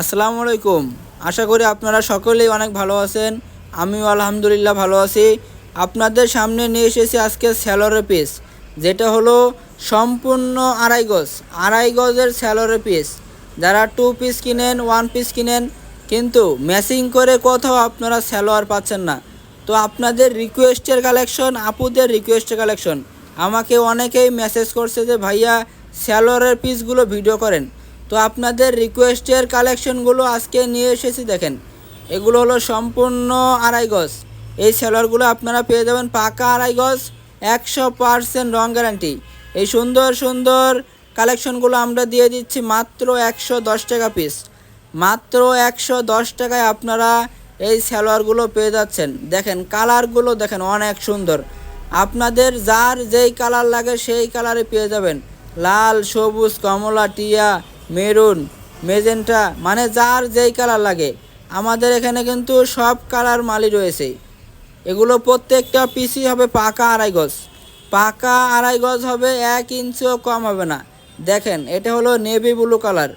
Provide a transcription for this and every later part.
আসসালামু আলাইকুম। আশা করি আপনারা সকলেই অনেক ভালো আছেন। আমিও আলহামদুলিল্লাহ ভালো আছি। আপনাদের সামনে নিয়ে এসেছি আজকে স্যালোরের পিস, যেটা হলো সম্পূর্ণ আড়াই গজ, আড়াই গজের স্যালোরের পিস। যারা টু পিস কিনেন ওয়ান পিস কিনেন, কিন্তু ম্যাচিং করে কোথাও আপনারা স্যালোয়ার পাচ্ছেন না। তো আপনাদের রিকোয়েস্টের কালেকশন আপুদের রিকোয়েস্টের কালেকশন আমাকে অনেকেই মেসেজ করছে যে, ভাইয়া স্যালোয়ারের পিসগুলো ভিডিও করেন। তো আপনাদের রিকোয়েস্টের কালেকশনগুলো আজকে নিয়ে এসেছি দেখেন। এগুলো হলো সম্পূর্ণ আড়াই গজ। এই সেলারগুলো আপনারা পেয়ে যাবেন পাকা আড়াই গজ, একশো পারসেন্ট রং গ্যারান্টি এই সুন্দর সুন্দর কালেকশনগুলো আমরা দিয়ে দিচ্ছি মাত্র একশো দশ টাকা পিস মাত্র একশো দশ টাকায় আপনারা এই সালোয়ারগুলো পেয়ে যাচ্ছেন। দেখেন কালারগুলো দেখেন অনেক সুন্দর। আপনাদের যার যেই কালার লাগে সেই কালারে পেয়ে যাবেন। লাল, সবুজ, কমলা, টিয়া মেরুন, মেজেন্টা মানে যার যেই কালার লাগে। আমাদের এখানে কিন্তু সব কালার মালই রয়েছে। এগুলো প্রত্যেকটা পিসি হবে পাকা আড়াই গজ। পাকা আড়াই গজ হবে এক ইঞ্চিও কম হবে না। দেখেন, এটা হলো নেভি ব্লু কালার।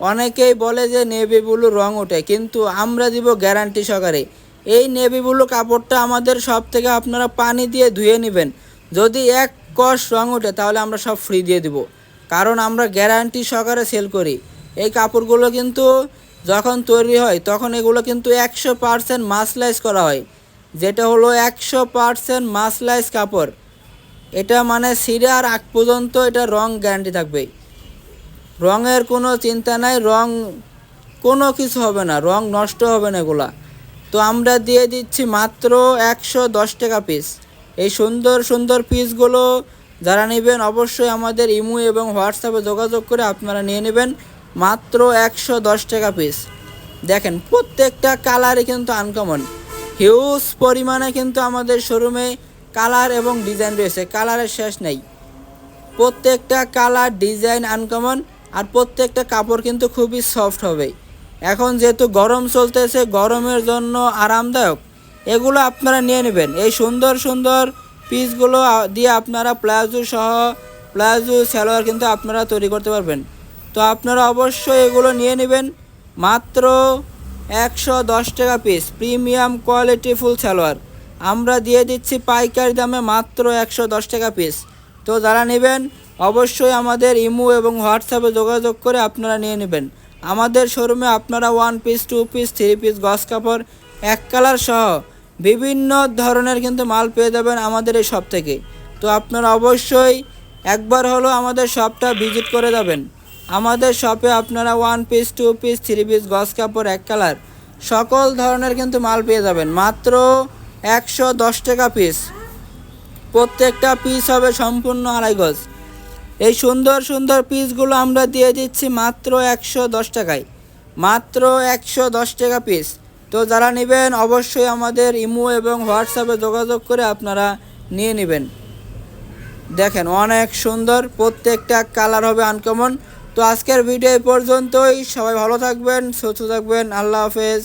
অনেকেই বলে যে নেভি ব্লু রং ওঠে, কিন্তু আমরা দিব গ্যারান্টি সহকারে। এই নেভি ব্লু কাপড়টা আমাদের সব থেকে আপনারা পানি দিয়ে ধুয়ে নেবেন। যদি এক কষ রং ওঠে, তাহলে আমরা সব ফ্রি দিয়ে দিব। কারণ আমরা গ্যারান্টি সহকারে সেল করি। এই কাপড়গুলো কিন্তু যখন তৈরি হয়, তখন এগুলো কিন্তু একশো পারসেন্ট মাসলাইজ করা হয়। যেটা হলো একশো পারসেন্ট মাসলাইজ কাপড়। এটা মানে সিরার আগ পর্যন্ত এটা রং গ্যারান্টি থাকবে। রঙের কোনো চিন্তা নাই, রং কোনো কিছু হবে না, রং নষ্ট হবে না এগুলা। তো আমরা দিয়ে দিচ্ছি মাত্র একশো দশ টাকা পিস এই সুন্দর সুন্দর পিসগুলো যারা নেবেন অবশ্যই আমাদের ইমু এবং হোয়াটসঅ্যাপে যোগাযোগ করে আপনারা নিয়ে নেবেন মাত্র একশো দশ টাকা পিস দেখেন, প্রত্যেকটা কালারই কিন্তু আনকমন হিউজ পরিমাণে কিন্তু আমাদের শোরুমে কালার এবং ডিজাইন রয়েছে, কালারের শেষ নেই। প্রত্যেকটা কালার ডিজাইন আনকমন আর প্রত্যেকটা কাপড় কিন্তু খুবই সফট হবে। এখন যেহেতু গরম চলতেছে, গরমের জন্য আরামদায়ক, এগুলো আপনারা নিয়ে নেবেন। এই সুন্দর সুন্দর পিসগুলো দিয়ে আপনারা প্লাজো সহ প্লাজো সালোয়ার কিন্তু আপনারা তৈরি করতে পারবেন। তো আপনারা অবশ্যই এগুলো নিয়ে নেবেন। মাত্র একশো দশ টাকা piece, premium quality full salwar. আমরা দিয়ে দিচ্ছি পাইকারি দামে মাত্র একশো দশ টাকা পিস। তো যারা নেবেন, অবশ্যই আমাদের ইমো এবং হোয়াটসঅ্যাপে যোগাযোগ করে আপনারা নিয়ে নেবেন। আমাদের শোরুমে আপনারা one piece, two piece, three piece গস কাপড়, এক কালার সহ বিভিন্ন ধরনের কিন্তু মাল পেয়ে যাবেন আমাদের এই শপ থেকে। তো আপনারা অবশ্যই একবার হলো আমাদের শপটা ভিজিট করে যাবেন। আমাদের শপে আপনারা one piece two piece three piece গস কাপড়, এক কালার সকল ধরনের কিন্তু মাল পেয়ে যাবেন। মাত্র একশো দশ টাকা পিস প্রত্যেকটা পিস হবে সম্পূর্ণ আড়াই গজ। এই সুন্দর সুন্দর পিসগুলো আমরা দিয়ে দিচ্ছি মাত্র একশো দশ টাকায়। মাত্র একশো দশ টাকা পিস তো যারা নেবেন অবশ্যই আমাদের ইমো এবং হোয়াটসঅ্যাপে যোগাযোগ করে আপনারা নিয়ে নেবেন। দেখেন অনেক সুন্দর, প্রত্যেকটা কালার হবে আনকমন তো আজকের ভিডিও পর্যন্তই। সবাই ভালো থাকবেন, সুস্থ থাকবেন। আল্লাহ হাফেজ।